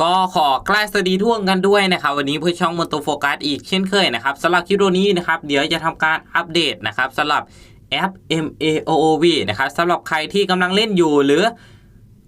ก็ขอกล้าสวัสดีทุกคนกันด้วยนะครับ วันนี้เพื่อช่องมอนโตโฟกัสอีกเช่นเคยนะครับสำหรับคลิปวิดีโอนี้นะครับ เดี๋ยวจะทำการอัปเดตนะครับสำหรับแอป MAOOV นะครับสำหรับใครที่กำลังเล่นอยู่หรือ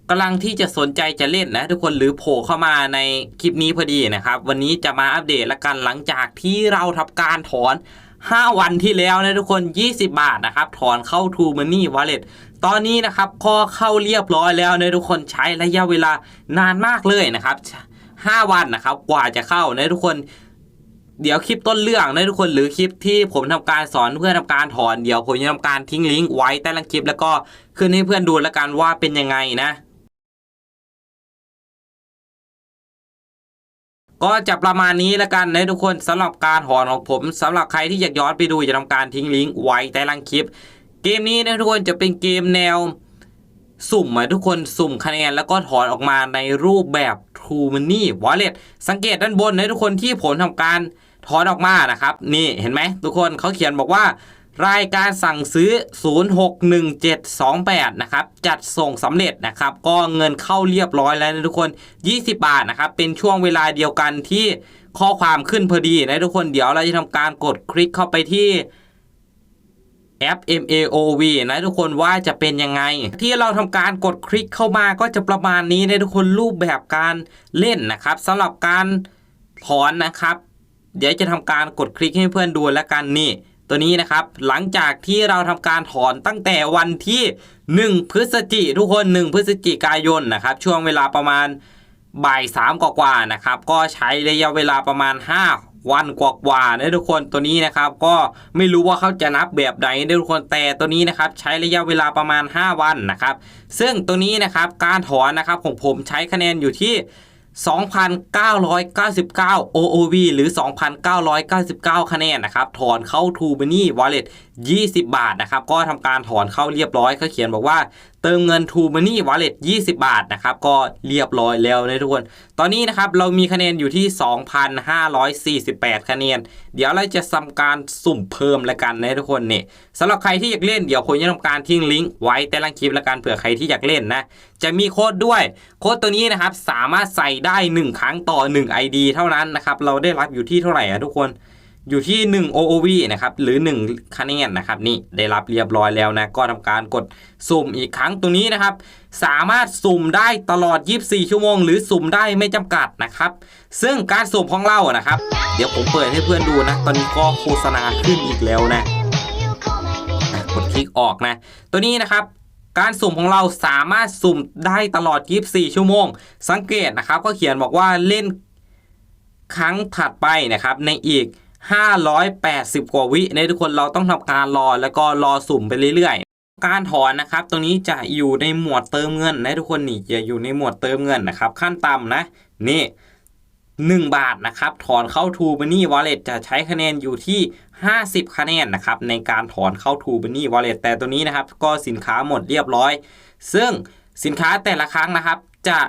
กำลังที่จะสนใจจะเล่นนะทุกคนหรือโผล่เข้ามาในคลิปนี้พอดีนะครับ วันนี้จะมาอัปเดตละกันหลังจากที่เราทำการถอน 5 วันที่แล้วนะทุกคน 20 บาทนะครับ ถอนเข้า True Money Wallet ตอนนี้นะครับก็เข้าเรียบร้อยแล้วนะทุกคนใช้ระยะเวลานานมากเลยนะครับ 5 วันนะครับกว่าจะเข้านะทุกคนเดี๋ยวคลิปต้นเรื่องนะทุกคนหรือคลิปที่ผมทำการสอนเพื่อทำการถอนเดี๋ยวผมจะทำการทิ้งลิงก์ไว้ใต้ล่างคลิป แล้วก็ขึ้นให้เพื่อนดูแล้วกันว่าเป็นยังไงนะ ก็จะประมาณนี้แล้วกันนะทุกคนสำหรับการถอนของผมสำหรับใครที่อยากย้อนไปดูจะทำการทิ้งลิงก์ไว้ใต้ล่างคลิป เกมนี้นะทุกคนจะเป็นเกมแนวสุ่มอะทุกคนสุ่มคะแนนแล้วก็ถอนออกมาในรูปแบบ True Money Wallet สังเกตด้านบนนะทุกคนที่ผลทำการถอนออกมานะครับ นี่เห็นไหมทุกคนเขาเขียนบอกว่า รายการสั่งซื้อ 061728 นะครับ จัดส่งสำเร็จนะครับ ก็เงินเข้าเรียบร้อยแล้วนะทุกคน 20 บาทนะครับ เป็นช่วงเวลาเดียวกันที่ข้อความขึ้นพอดีนะทุกคนเดี๋ยวเราจะทำการกดคลิกเข้าไปที่ แอป MAOV นะทุกคนว่าจะเป็นยังไง ที่เราทำการกดคลิกเข้ามาก็จะประมาณนี้นะทุกคนรูปแบบการเล่นนะครับสำหรับการถอนนะครับ เดี๋ยวจะทำการกดคลิกให้เพื่อนดูแล้วกันนี่ ตัวนี้นะครับหลังจากที่เราทำการถอนตั้งแต่วันที่ 1 พฤศจิทุกคน 1 พฤศจิกายนนะครับ ช่วงเวลาประมาณบ่ายสามกว่าๆนะครับ ก็ใช้ระยะเวลาประมาณ 5 วันกว่าๆนะทุกคนตัวนี้นะครับก็ไม่รู้ว่าเขาจะนับแบบไหนนะทุกคนแต่ตัวนี้นะครับใช้ระยะเวลาประมาณ 5 วันนะครับ ซึ่งตัวนี้นะครับการถอนนะครับของผมใช้คะแนนอยู่ที่2,999 OOV หรือ 2,999 คะแนนนะครับ ถอนเข้า t o b a n y Wallet 20 บาทนะครับ ก็ทำการถอนเข้าเรียบร้อยเขาเขียนบอกว่า ติมเงิน t o b a n y Wallet 20 บาทนะครับ ก็เรียบร้อยแล้วนะทุกคน ตอนนี้นะครับเรามีคะแนนอยู่ที่ 2,548 คะแนน เดี๋ยวเราจะทำการสุ่มเพิ่มล้วกันนะทุกคนเนี่ยสำหรับใครที่อยากเล่นเดี๋ยวผมจะทำการทิ้งลิงก์ไว้ใต้ล่างคลิปล้วกันเผื่อใครที่อยากเล่นนะ จะมีโค้ดด้วย โค้ดตัวนี้นะครับสามารถใส่ได้ 1 ครั้งต่อ 1 ID เท่านั้นนะครับเราได้รับอยู่ที่เท่าไหร่อะทุกคน อยู่ที่ 1 OOV นะครับหรือ 1คะแนนนะครับนี่ได้รับเรียบร้อยแล้วนะ ก็ทำการกดสุ่มอีกครั้งตรงนี้นะครับ สามารถสุ่มได้ตลอด 24 ชั่วโมง หรือสุ่มได้ไม่จำกัดนะครับ ซึ่งการสุ่มของเรานะครับ เดี๋ยวผมเปิดให้เพื่อนดูนะ ตอนนี้ก็โฆษณาขึ้นอีกแล้วนะอะกดคลิกออกนะ ตัวนี้นะครับการสุ่มของเราสามารถสุ่มได้ตลอด 24 ชั่วโมง สังเกตนะครับ ก็เขียนบอกว่าเล่นครั้งถัดไปนะครับในอีก 580 กว่าวิในทุกคนเราต้องทำการรอแล้วก็รอสุ่มไปเรื่อยๆ การถอนนะครับ ตรงนี้จะอยู่ในหมวดเติมเงินนะทุกคนนี่จะอยู่ในหมวดเติมเงินนะครับ ขั้นต่ำนะ นี่ 1 บาทนะครับ ถอนเข้า t ูบันนี่วอลเล็ตจะใช้คะแนนอยู่ที่ 50 คะแนนนะครับในการถอนเข้า t ูบันนี่วอลเล็ตแต่ตัวนี้นะครับ ก็สินค้าหมดเรียบร้อย ซึ่งสินค้าแต่ละครั้งนะครับ จะ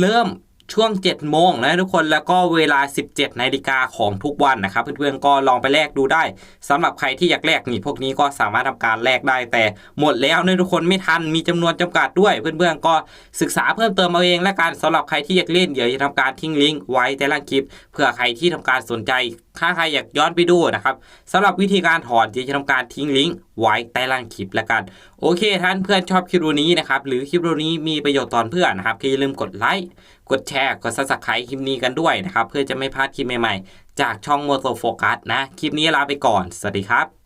เริ่ม ช่วง 7 โมงนะทุกคนแล้วก็เวลา 17 นาฬิกาของทุกวันนะครับ เพื่อนๆก็ลองไปแลกดูได้สำหรับใครที่อยากแลกนี่พวกนี้ก็สามารถทำการแลกได้ แต่หมดแล้วนะทุกคนไม่ทันมีจำนวนจำกัดด้วย เพื่อนๆก็ศึกษาเพิ่มเติมเอาเองและกันสำหรับใครที่อยากเล่นเดี๋ยวจะทำการทิ้งลิงก์ไว้ใต้ล่างคลิปเผื่อใครที่ทำการสนใจถ้าใครอยากย้อนไปดูนะครับสำหรับวิธีการถอนจะทำการทิ้งลิงก์ ไว้ใต้ล่างคลิปแล้วกัน โอเคท่านเพื่อนชอบคลิปนี้นะครับหรือคลิปนี้มีประโยชน์ตอนเพื่อนนะครับก็อย่าลืมกดไลค์กดแชร์กดซับสไครต์คลิปนี้กันด้วยนะครับเพื่อจะไม่พลาดคลิปใหม่ๆ จากช่องโมโตโฟกัสนะคลิปนี้ลาไปก่อนสวัสดีครับ